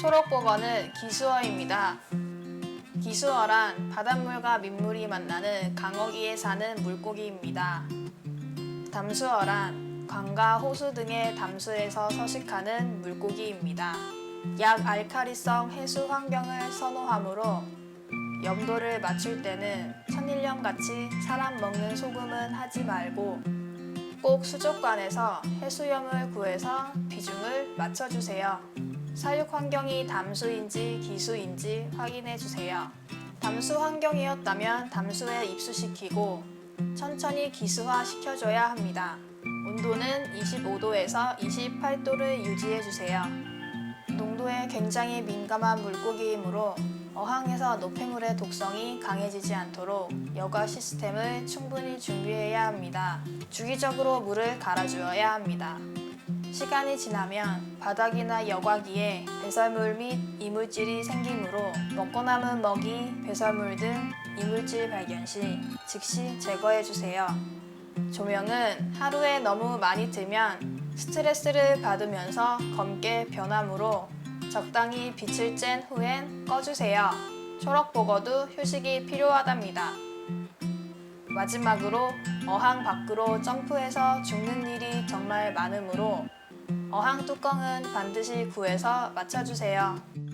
초록보거는 기수어입니다. 기수어란 바닷물과 민물이 만나는 강어기에 사는 물고기입니다. 담수어란 강과 호수 등의 담수에서 서식하는 물고기입니다. 약 알카리성 해수 환경을 선호하므로 염도를 맞출 때는 천일염같이 사람 먹는 소금은 하지 말고 꼭 수족관에서 해수염을 구해서 비중을 맞춰주세요. 사육 환경이 담수인지 기수인지 확인해 주세요. 담수 환경이었다면 담수에 입수시키고 천천히 기수화 시켜줘야 합니다. 온도는 25도에서 28도를 유지해 주세요. 농도에 굉장히 민감한 물고기이므로 어항에서 노폐물의 독성이 강해지지 않도록 여과 시스템을 충분히 준비해야 합니다. 주기적으로 물을 갈아주어야 합니다. 시간이 지나면 바닥이나 여과기에 배설물 및 이물질이 생기므로 먹고 남은 먹이, 배설물 등 이물질 발견 시 즉시 제거해 주세요. 조명은 하루에 너무 많이 틀면 스트레스를 받으면서 검게 변하므로 적당히 빛을 쬐 후엔 꺼주세요. 초록보거도 휴식이 필요하답니다. 마지막으로 어항 밖으로 점프해서 죽는 일이 정말 많으므로 어항 뚜껑은 반드시 구해서 맞춰주세요.